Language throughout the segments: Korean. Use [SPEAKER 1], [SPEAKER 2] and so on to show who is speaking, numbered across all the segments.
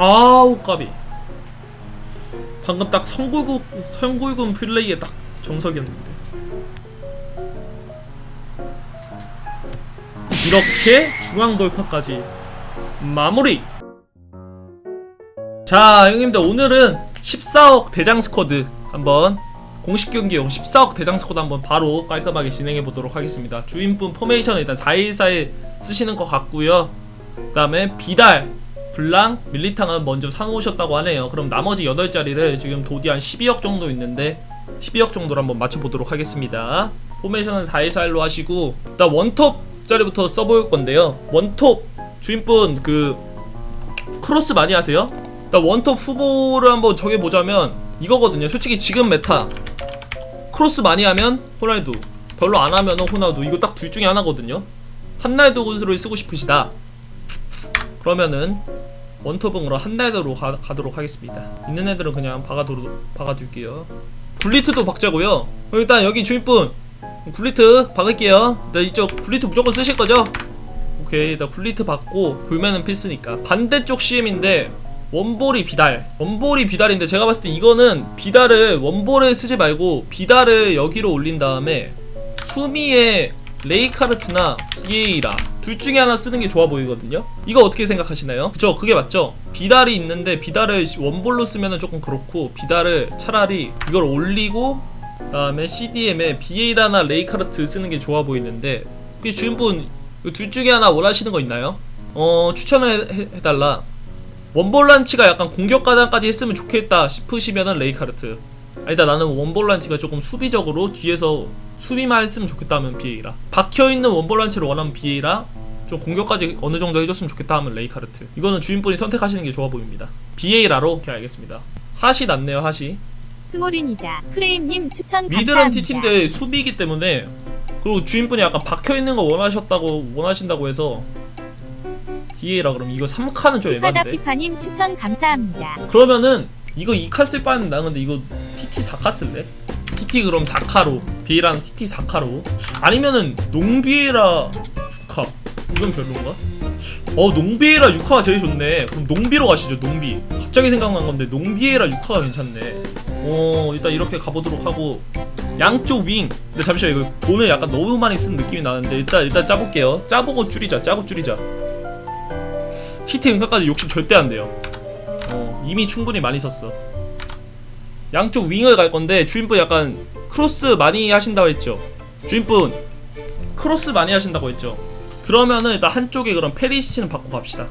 [SPEAKER 1] 아우 까비. 방금 딱 성굴군 성굴군 플레이에 딱 정석이었는데. 이렇게 중앙 돌파까지 마무리. 자 형님들 오늘은 14억 대장 스쿼드 한번 공식 경기용 14억 대장 스쿼드 한번 바로 깔끔하게 진행해 보도록 하겠습니다. 주인분 포메이션 일단 414에 쓰시는 것 같고요. 그 다음에 비달 블랑 밀리탕은 먼저 사놓으셨다고 하네요. 그럼 나머지 8자리를 지금 도디 한 12억 정도 있는데 12억 정도로 한번 맞춰보도록 하겠습니다. 포메이션은 414로 하시고 일단 원톱 자리부터 써볼 건데요. 원톱 주인분 그 크로스 많이 하세요? 일단 원톱 후보를 한번 정해보자면 이거거든요. 솔직히 지금 메타 크로스 많이 하면 호날두 별로 안 하면 호날두 이거 딱 둘 중에 하나거든요. 한날도 군수를 쓰고 싶으시다 그러면은 원톱으로 한날도로 가, 가도록 하겠습니다. 있는 애들은 그냥 박아도록 박아둘게요. 굴리트도 박자고요. 일단 여기 주인분 굴리트 박을게요. 일단 이쪽 굴리트 무조건 쓰실 거죠? 오케이 나 굴리트 받고 굴매는 필수니까. 반대쪽 CM인데 원볼이 비달. 원볼이 비달인데 제가 봤을 때 이거는 비달을 원볼에 쓰지 말고 비달을 여기로 올린 다음에 수미의 레이카르트나 비에이라 둘 중에 하나 쓰는 게 좋아 보이거든요. 이거 어떻게 생각하시나요? 그쵸 그게 맞죠? 비달이 있는데 비달을 원볼로 쓰면 조금 그렇고 비달을 차라리 이걸 올리고 그 다음에 CDM에 비에이라나 레이카르트 쓰는 게 좋아 보이는데 혹시 주인분 이둘 중에 하나 원하시는 거 있나요? 어 추천을 해- 해달라. 원볼란치가 약간 공격 가담까지 했으면 좋겠다 싶으시면은 레이카르트. 아니다 나는 원볼란치가 조금 수비적으로 뒤에서 수비만 했으면 좋겠다면 비에이라. 박혀있는 원볼란치를 원하면 비에이라 좀 공격까지 어느 정도 해줬으면 좋겠다 하면 레이카르트 이거는 주인분이 선택하시는 게 좋아 보입니다 비에이라로 오케이 알겠습니다 하시 낫네요 하시
[SPEAKER 2] 스몰인이다. 프레임님 추천 감사합니다.
[SPEAKER 1] T팀인데 수비이기 때문에 그리고 주인분이 약간 박혀있는 거 원하셨다고 원하신다고 해서 비에이라 그럼 이거 3칸은 좀 에반데
[SPEAKER 2] 피파님 추천 감사합니다.
[SPEAKER 1] 그러면은 이거 2카 쓸 바에는 나 근데 이거 TT 4카 쓸래? TT 그럼 4카로 비에라는 TT 4카로 아니면은 농비에라 6카 이건 별론가? 어 농비에라 6카가 제일 좋네 그럼 농비로 가시죠 농비 갑자기 생각난 건데 농비에라 6카가 괜찮네 어 일단 이렇게 가보도록 하고 양쪽 윙 근데 잠시만 이거 돈을 약간 너무 많이 쓴 느낌이 나는데 일단 일단 짜볼게요 짜보고 줄이자 짜고 줄이자 TT 은카까지 욕심 절대 안 돼요 어, 이미 충분히 많이 썼어. 양쪽 윙을 갈 건데 주인분 약간 크로스 많이 하신다고 했죠. 주인분 크로스 많이 하신다고 했죠. 그러면은 일단 한쪽에 그럼 페리시치는 바꿔 갑시다.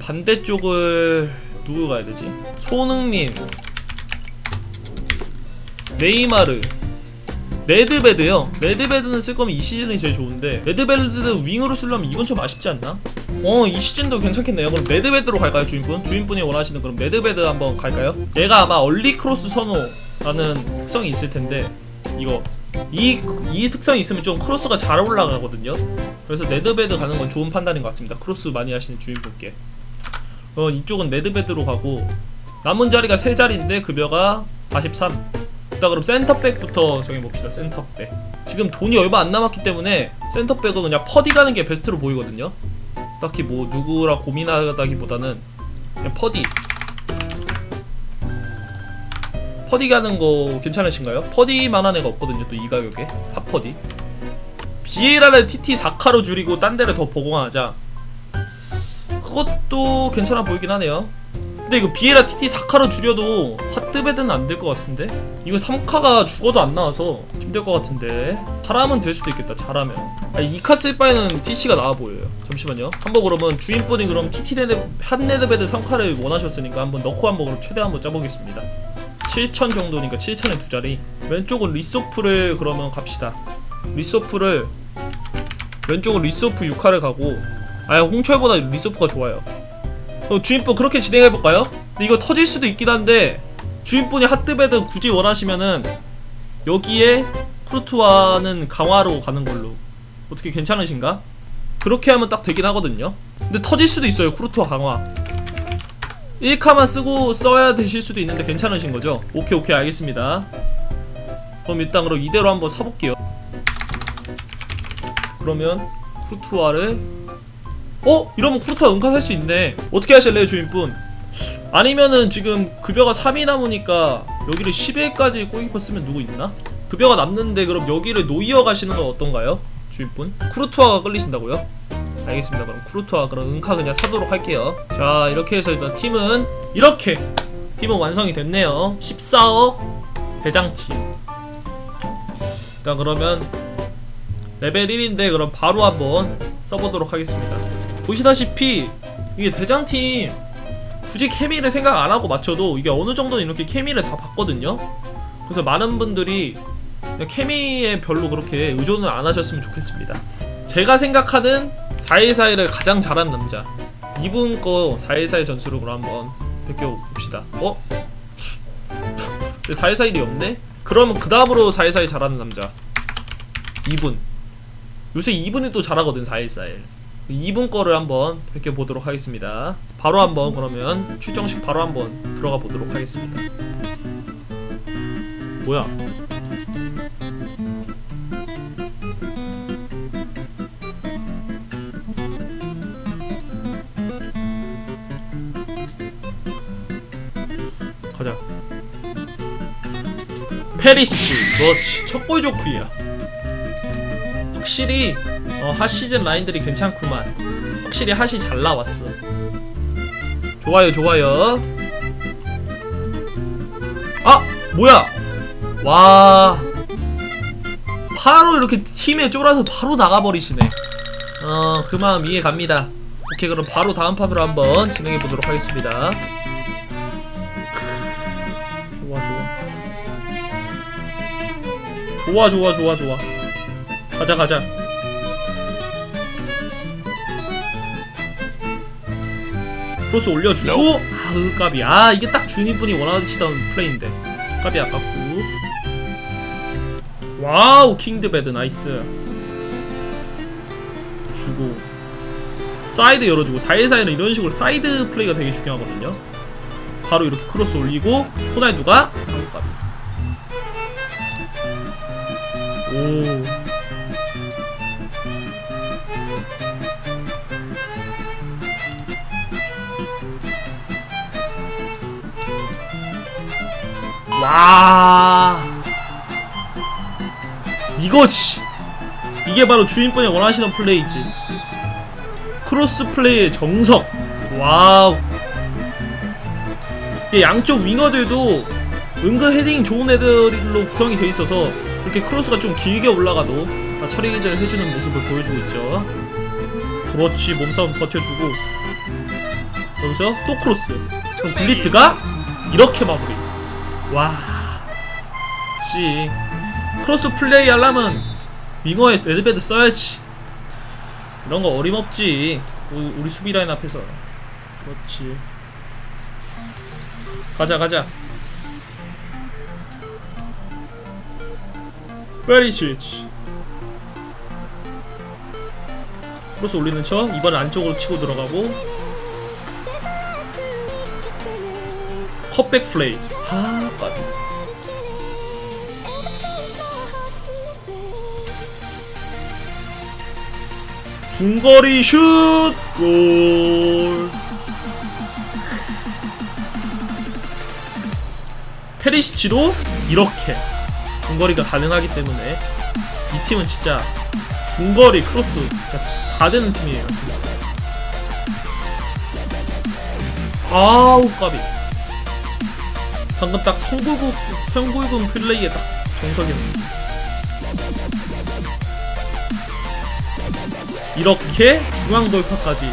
[SPEAKER 1] 반대쪽을 누구 가야 되지? 손흥민, 네이마르, 레드베드요. 레드베드는 쓸 거면 이 시즌이 제일 좋은데 레드베드 윙으로 쓰려면 이건 좀 아쉽지 않나? 어, 이 시즌도 괜찮겠네요. 그럼 레드베드로 갈까요, 주인분? 주인분이 원하시는 그럼 레드베드 한번 갈까요? 얘가 아마 얼리 크로스 선호라는 특성이 있을 텐데 이거 이, 이 특성이 있으면 좀 크로스가 잘 올라가거든요. 그래서 레드베드 가는 건 좋은 판단인 것 같습니다. 크로스 많이 하시는 주인분께. 어, 이쪽은 레드베드로 가고 남은 자리가 세 자리인데 급여가 43. 일단 그럼 센터백부터 정해봅시다. 센터백. 지금 돈이 얼마 안 남았기 때문에 센터백은 그냥 퍼디 가는 게 베스트로 보이거든요. 딱히 뭐 누구라 고민하다기보다는 그냥 퍼디 퍼디 가는 거 괜찮으신가요? 퍼디만한 애가 없거든요 또 이 가격에. 탑퍼디. 비에라를 TT 4카로 줄이고 딴 데를 더 보강하자. 그것도 괜찮아 보이긴 하네요. 근데 이거 비에라 TT 4카로 줄여도 핫드베드는 안 될 것 같은데? 이거 3카가 죽어도 안 나와서 힘들 것 같은데. 잘하면 될 수도 있겠다 잘하면. 아니 2카 쓸 바에는 TC가 나아 보여요. 잠시만요. 한번 그러면 주인분이 그럼 TT 네드 핫네드베드 3카를 원하셨으니까 한번 넣고 한번 그럼 최대 한번 짜보겠습니다 7천 정도니까 7천에 두 자리. 왼쪽은 리소프를 그러면 갑시다. 리소프를 왼쪽은 리소프 6카를 가고 아예 홍철보다 리소프가 좋아요. 어, 주인분 그렇게 진행해볼까요? 이거 터질 수도 있긴 한데 주인분이 핫드베드 굳이 원하시면은 여기에 크루트와는 강화로 가는 걸로. 어떻게 괜찮으신가? 그렇게 하면 딱 되긴 하거든요. 근데 터질 수도 있어요 크루트와 강화 1카만 쓰고 써야 되실 수도 있는데 괜찮으신 거죠? 오케이 오케이 알겠습니다 그럼 일단 그럼 이대로 한번 사볼게요 그러면 크루트와를 어? 이러면 크루트와 은카 살 수 있네 어떻게 하실래요 주인분? 아니면은 지금 급여가 3이 남으니까 여기를 10일까지 골키퍼 쓰면 누구 있나? 급여가 남는데 그럼 여기를 노이어 가시는 건 어떤가요? 주인분? 쿠르투아가 끌리신다고요? 알겠습니다. 그럼 쿠르투아 그럼 은카 그냥 사도록 할게요. 자 이렇게 해서 일단 팀은 이렇게 팀은 완성이 됐네요. 14억 대장팀. 일단 그러면 레벨 1인데 그럼 바로 한번 써보도록 하겠습니다. 보시다시피 이게 대장팀 굳이 케미를 생각 안 하고 맞춰도 이게 어느 정도는 이렇게 케미를 다 봤거든요. 그래서 많은 분들이 케미에 별로 그렇게 의존을 안 하셨으면 좋겠습니다. 제가 생각하는 414를 가장 잘하는 남자 이분 거 414의 전수를 그럼 한번 베껴봅시다. 어? 414일이 없네? 그러면 그 다음으로 414일 잘하는 남자 이분 요새 이분이 또 잘하거든 414일 2분 거를 한번 베껴보도록 하겠습니다. 바로 한번 그러면 출정식 바로 한번 들어가 보도록 하겠습니다. 뭐야? 페리시치, 그렇지. 첫골 조크야. 확실히 어, 핫 시즌 라인들이 괜찮구만. 확실히 핫이 잘 나왔어. 좋아요, 좋아요. 아, 뭐야? 와, 바로 이렇게 팀에 쫄아서 바로 나가버리시네. 어, 그 마음 이해 갑니다. 오케이, 그럼 바로 다음 판으로 한번 진행해 보도록 하겠습니다. 좋아. 좋아, 좋아, 좋아. 가자, 가자. 크로스 올려주고 아으 까비 아 이게 딱 주인분이 원하시던 플레이인데 까비 아깝고 와우 킹드베드 나이스 주고 사이드 열어주고 414에는 이런 식으로 사이드 플레이가 되게 중요하거든요 바로 이렇게 크로스 올리고 호날두가 오. 와 이거지. 이게 바로 주인분이 원하시던 플레이지. 크로스 플레이의 정석. 와우. 양쪽 윙어들도 은근 헤딩 좋은 애들로 구성이 돼 있어서 이렇게 크로스가 좀 길게 올라가도 다 처리를 해주는 모습을 보여주고 있죠 그렇지 몸싸움 버텨주고 여기서 또 크로스 그럼 블리트가 이렇게 마무리 와, 씨. 크로스 플레이 하려면 윙어에 레드베드 써야지. 이런 거 어림없지. 우리, 우리 수비 라인 앞에서. 그렇지. 가자, 가자. 베리시치. 크로스 올리는 척. 이번 안쪽으로 치고 들어가고. 컵백 플레이. 아, 까비. 중거리 슛! 골! 페리시치도 이렇게 중거리가 가능하기 때문에 이 팀은 진짜 중거리 크로스 진짜 다 되는 팀이에요. 아우 까비. 방금 딱 성굴구 성굴군 플레이에 딱 정석이네. 이렇게 중앙 돌파까지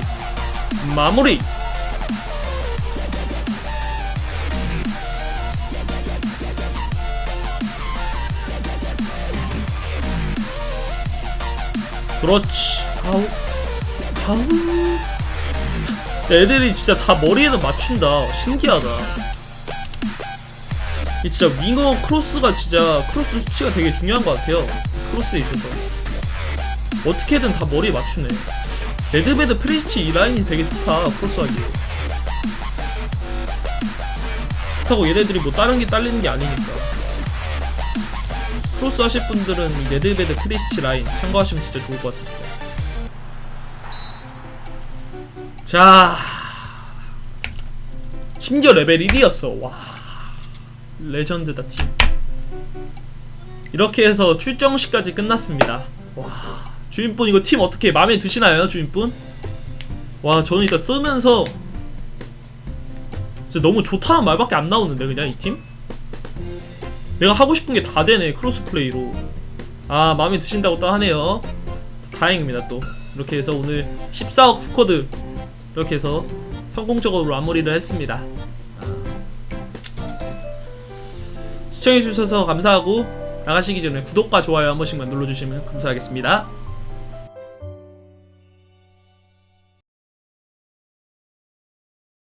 [SPEAKER 1] 마무리. 그렇지. 아우 아우. 애들이 진짜 다 머리에는 맞춘다. 신기하다. 이 진짜 윙어 크로스가 진짜 크로스 수치가 되게 중요한 것 같아요. 크로스에 있어서 어떻게든 다 머리에 맞추네. 레드베드 프리스치 이 라인이 되게 좋다 크로스하기. 그렇다고 얘네들이 뭐 다른 게 딸리는 게 아니니까. 크로스 하실 분들은 이 레드베드 프리스치 라인 참고하시면 진짜 좋을 것 같습니다. 자 심지어 레벨 1이었어 와 레전드다 팀 이렇게 해서 출정식까지 끝났습니다 와 주인분 이거 팀 어떻게 마음에 드시나요 주인분? 와 저는 일단 쓰면서 진짜 너무 좋다는 말밖에 안 나오는데 그냥 이 팀? 내가 하고 싶은 게 다 되네 크로스 플레이로. 아 마음에 드신다고 또 하네요. 다행입니다 또. 이렇게 해서 오늘 14억 스쿼드. 이렇게 해서 성공적으로 마무리를 했습니다. 아. 시청해주셔서 감사하고 나가시기 전에 구독과 좋아요 한 번씩만 눌러주시면 감사하겠습니다